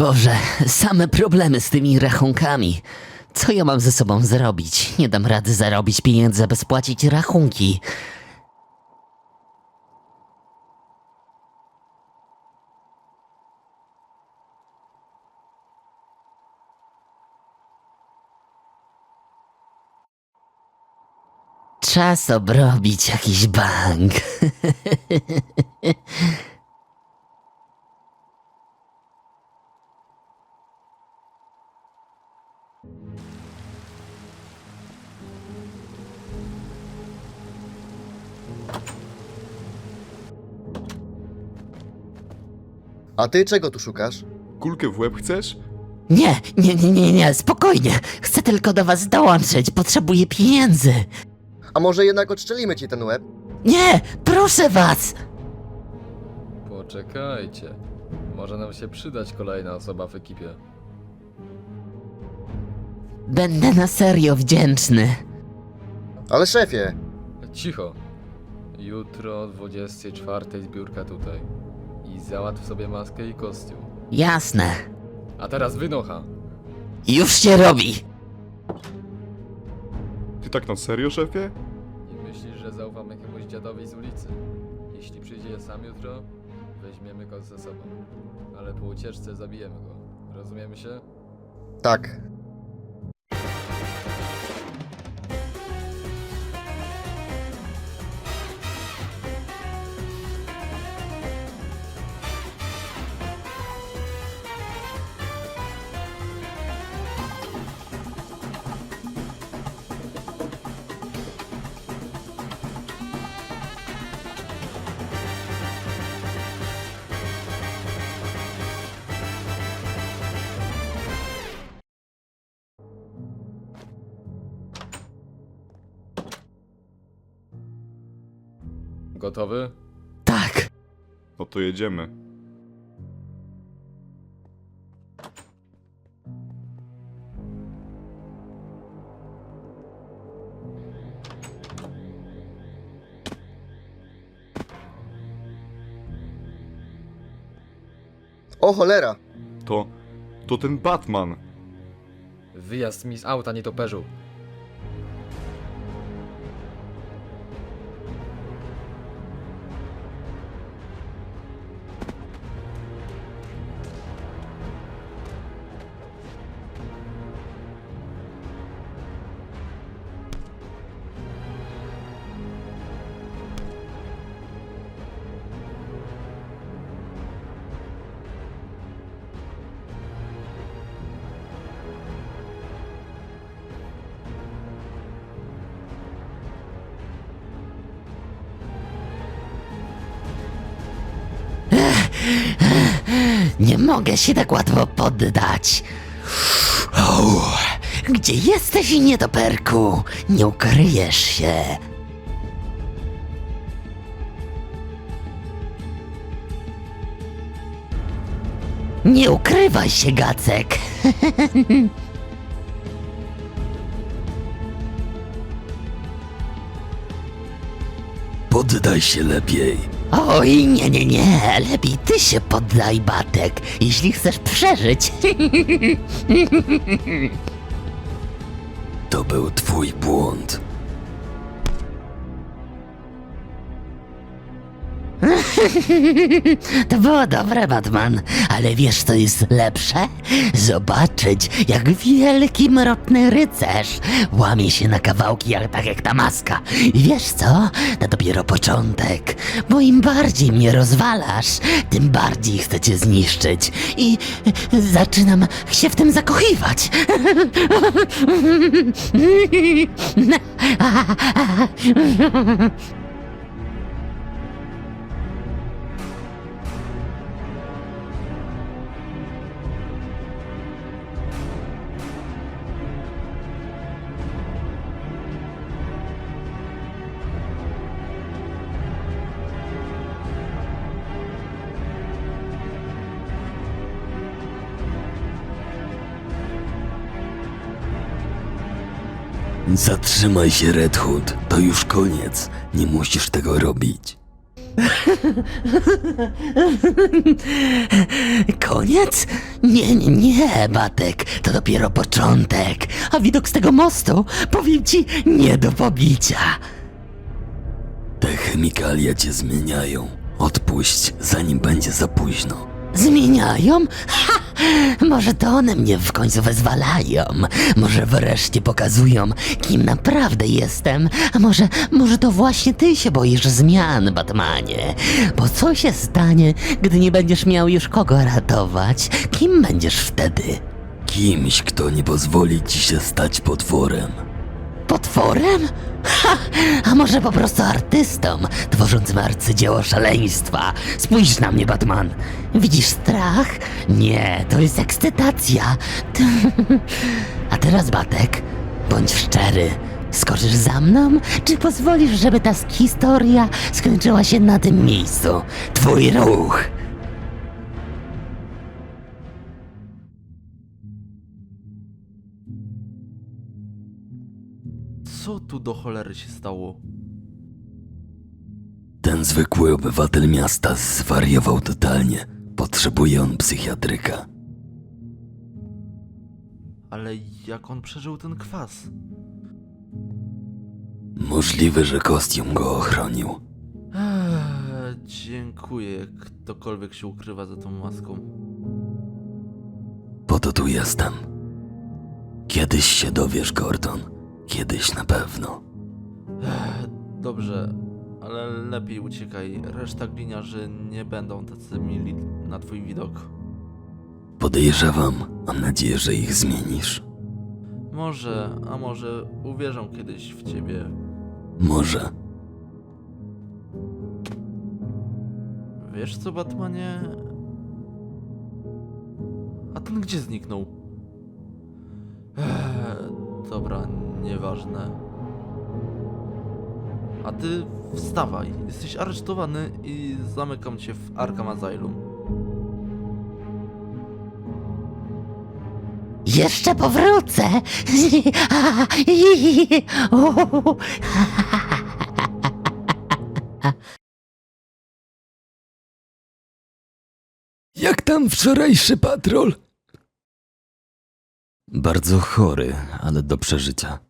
Boże, same problemy z tymi rachunkami. Co ja mam ze sobą zrobić? Nie dam rady zarobić pieniędzy, aby spłacić rachunki. Czas obrobić jakiś bank. A ty czego tu szukasz? Kulkę w łeb chcesz? Nie, nie, nie, nie, nie, spokojnie. Chcę tylko do was dołączyć. Potrzebuję pieniędzy. A może jednak odszczelimy ci ten łeb? Nie, proszę was. Poczekajcie. Może nam się przydać kolejna osoba w ekipie. Będę na serio wdzięczny. Ale szefie, Cicho. Jutro o 24 zbiórka tutaj. I załatw sobie maskę i kostium. Jasne. A teraz wynocha. Już się robi. Ty tak na serio, szefie? I myślisz, że zaufam jakiemuś dziadowi z ulicy? Jeśli przyjdzie sam jutro, weźmiemy go ze sobą. Ale po ucieczce zabijemy go. Rozumiemy się? tak. Gotowy? Tak. No to jedziemy. O cholera! To... to ten Batman. Wyjazd mi z auta, nie Nie mogę się tak łatwo poddać. Gdzie jesteś, nietoperku? Nie ukryjesz się. Nie ukrywaj się, Gacek. Poddaj się lepiej. Oj, nie, nie, nie. Lepiej ty się poddaj, Batek, jeśli chcesz przeżyć. To był twój błąd. To było dobre, Batman, ale wiesz co jest lepsze? Zobaczyć, jak wielki mrotny rycerz łamie się na kawałki, jak, tak jak ta maska. I wiesz co? To dopiero początek, bo im bardziej mnie rozwalasz, tym bardziej chcę cię zniszczyć. I zaczynam się w tym zakochiwać. Zatrzymaj się, Red Hood. To już koniec. Nie musisz tego robić. Koniec? Nie, nie, nie, Batek, to dopiero początek. A widok z tego mostu, powiem ci, nie do pobicia. Te chemikalia cię zmieniają. Odpuść, zanim będzie za późno. Zmieniają? Ha! Może to one mnie w końcu wyzwalają. Może wreszcie pokazują, kim naprawdę jestem. A może, może to właśnie ty się boisz zmian, Batmanie. Bo co się stanie, gdy nie będziesz miał już kogo ratować? Kim będziesz wtedy? Kimś, kto nie pozwoli ci się stać potworem. Potworem? Ha! A może po prostu artystą, tworzącym arcydzieło szaleństwa? Spójrz na mnie, Batman. Widzisz strach? Nie, to jest ekscytacja. A teraz, Batek, bądź szczery. Skoczysz za mną, czy pozwolisz, żeby ta historia skończyła się na tym miejscu? Twój ruch! Co tu do cholery się stało? Ten zwykły obywatel miasta zwariował totalnie. Potrzebuje on psychiatryka. Ale jak on przeżył ten kwas? Możliwe, że kostium go ochronił. Eee, dziękuję, ktokolwiek się ukrywa za tą maską. Po to tu jestem. Kiedyś się dowiesz, Gordon. Kiedyś na pewno. Dobrze, ale lepiej uciekaj. Reszta gliniarzy nie będą tacy mili na twój widok. Podejrzewam, mam nadzieję, że ich zmienisz. Może, a może uwierzą kiedyś w ciebie. Może. Wiesz co, Batmanie? A ten gdzie zniknął? Eee, dobra, nieważne. A ty wstawaj. Jesteś aresztowany i zamykam cię w Arkham Asylum. Jeszcze powrócę! Jak tam wczorajszy patrol? Bardzo chory, ale do przeżycia.